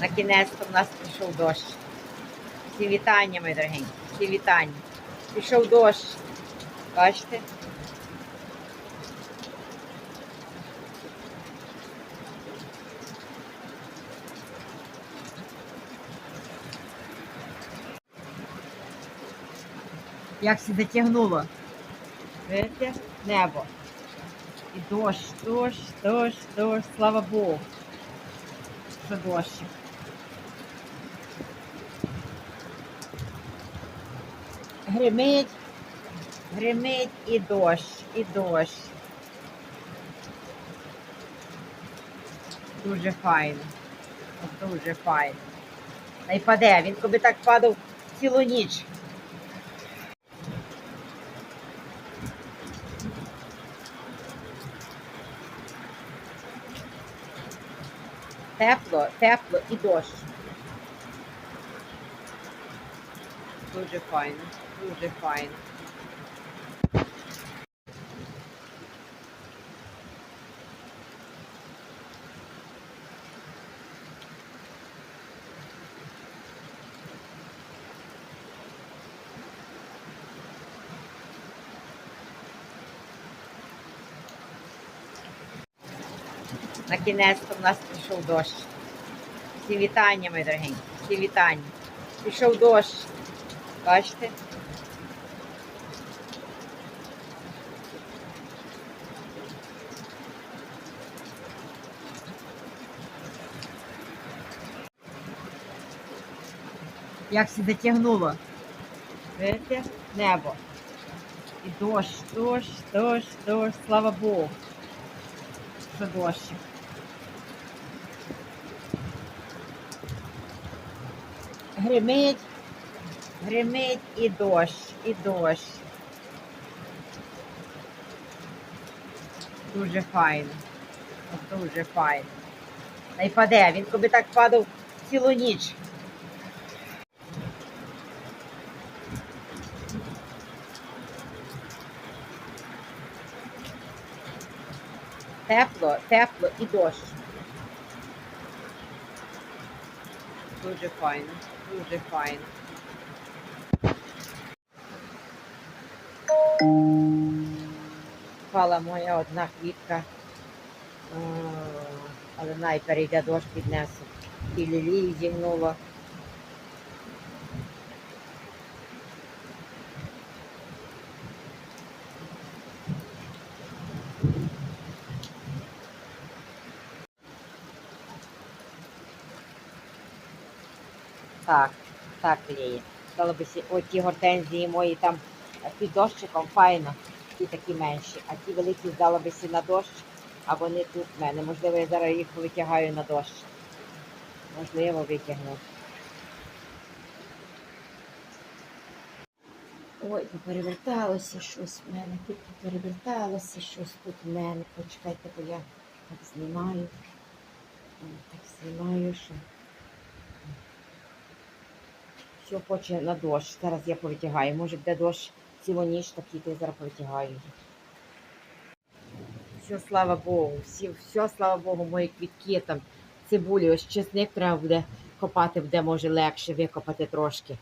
На кінець в нас пішов дощ. Всі вітання, мої дорогенькі, всі вітання. Пішов дощ. Бачите? Як все затягнуло. Видите? Небо. І дощ, дощ, дощ, дощ, слава Богу. Що дощик. Гримить, гримить і дощ, і дощ. Дуже файно. Дуже файно. Та й паде, він коли так падав цілу ніч. Тепло, тепло і дощ. Дуже файно, дуже файно. На кінець в нас пішов дощ. Всі вітання, мої дорогенькі, всі вітання. Пішов дощ. Бачите? Як все затягнуло. Видите? Небо. І дощ, дощ, дощ, дощ, слава Богу. Що дощик. Гримить, гримить і дощ, і дощ. Дуже файно. Дуже файно. Та й паде, він коли так падав цілу ніч. Тепло, тепло і дощ. Дуже файно, дуже файно. Впала моя одна квітка, А, але най перейде дощ піднесу. І лілії зігнула. Так, так ліє. Стало би оті гортензії мої там під дощиком файно, ті такі менші, а ті великі здало би на дощ, а вони тут в мене. Можливо, я зараз їх витягаю на дощ. Можливо, витягну. Ой, переверталося щось в мене, тут переверталося щось тут в мене. Почекайте, бо я так знімаю. Так знімаю, що. Все хоче на дощ. Зараз я повитягаю. Може буде дощ цілу ніч такий, то я зараз повитягаю. Все, слава Богу, всі, все, слава Богу, мої квітки там, цибулі, ось чесник треба буде копати, буде може легше викопати трошки.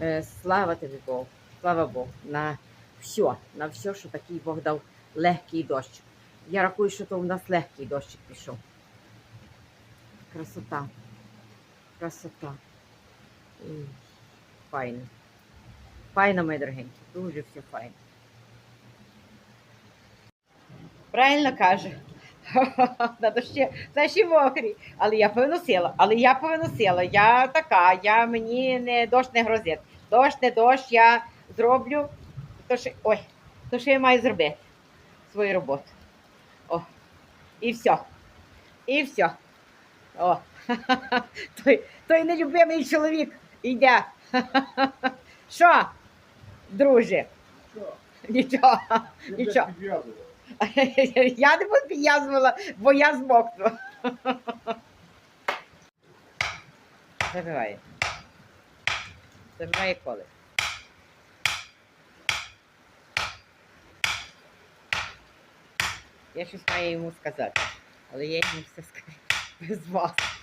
Е, слава тобі Богу, слава Богу, на все, на все, що такий Бог дав легкий дощ. Я рахую, що то в нас легкий дощик пішов. Красота. Красота. Файно. Файно, мої дорогенькі. Дуже все файно. Правильно каже. На дощі, наші мокрі. Але я повиносила, але я повиносила. Я така, я мені не дощ не грозить. Дощ, не дощ, я зроблю. То, що, ой, то, що я маю зробити. Свою роботу. О. І все. І все. О. Той, той нелюбимий чоловік йде. Що, друже? Нічого, нічого. Я не підв'язувала, бо я змокну. Забиває. Забиває коли. Я щось маю йому сказати, але я йому все скажу без вас.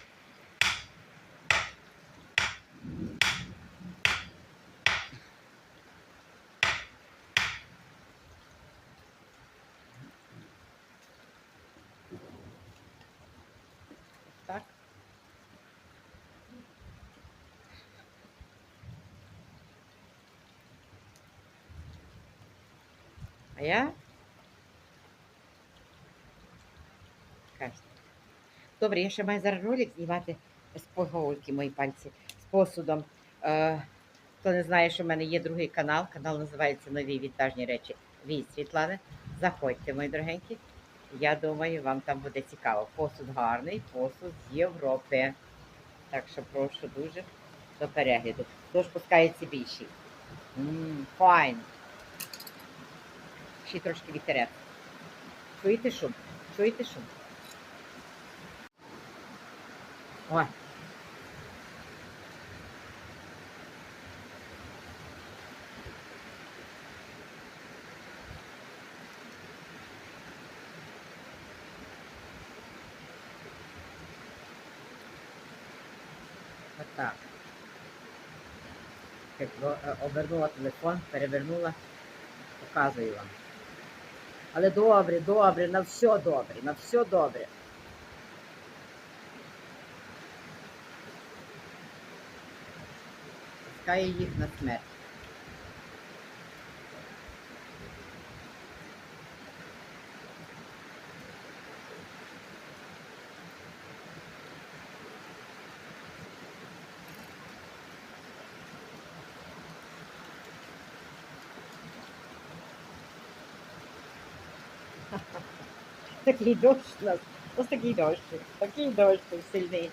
Я? Кажете. Добре, я ще маю зараз ролик знімати з поголки мої пальці з посудом. Е, хто не знає, що в мене є другий канал. Канал називається Нові вінтажні речі від Світлани. Заходьте, мої дорогенькі. Я думаю, вам там буде цікаво. Посуд гарний, посуд з Європи. Так що прошу дуже до перегляду. Тож пускається більший. Файн. Ще трошки вітерець. Чуєте шум? Чуєте шум? Ой. Так, е, обернула телефон, перевернула, показую вам. Але добре, добре, на все добре, на все добре. Пускає їх на смерть. Такий дощ у нас. Ось такий дощ. Такий дощ сильний.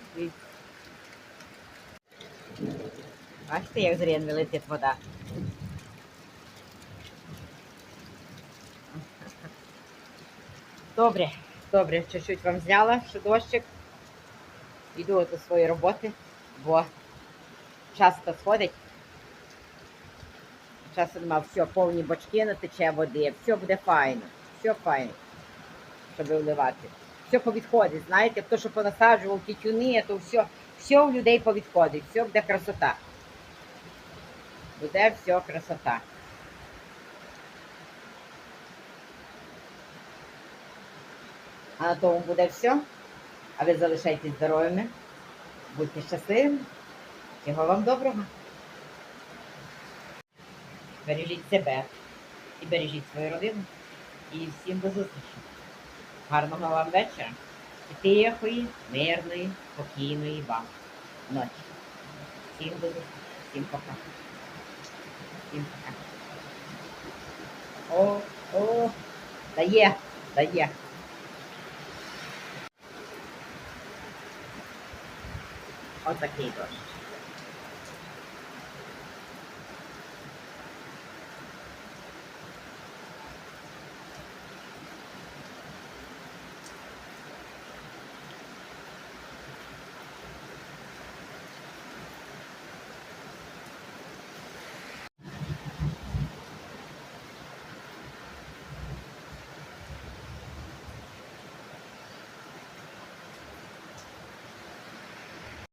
Бачите, як з ренви летить вода. Добре, добре, чуть-чуть вам зняла, що дощик. Іду до своєї роботи, бо час то сходить. Часу нема, все, повні бочки натече води, все буде файно, все файно, щоб вливати. Все повідходить, знаєте, хто що понасаджував тютюни, то все, все у людей повідходить, все буде красота. Буде все красота. А на тому буде все. А ви залишайтесь здоровими, будьте щасливими. Всього вам доброго. Бережіть себе і бережіть свою родину. І всім до зустрічі. Гарного вам вечора. І тихої, мирної, спокійної вам ночі. Всім зустрічі. Всім пока. Всім пока. О, о, дає, дає. Отакий дощ.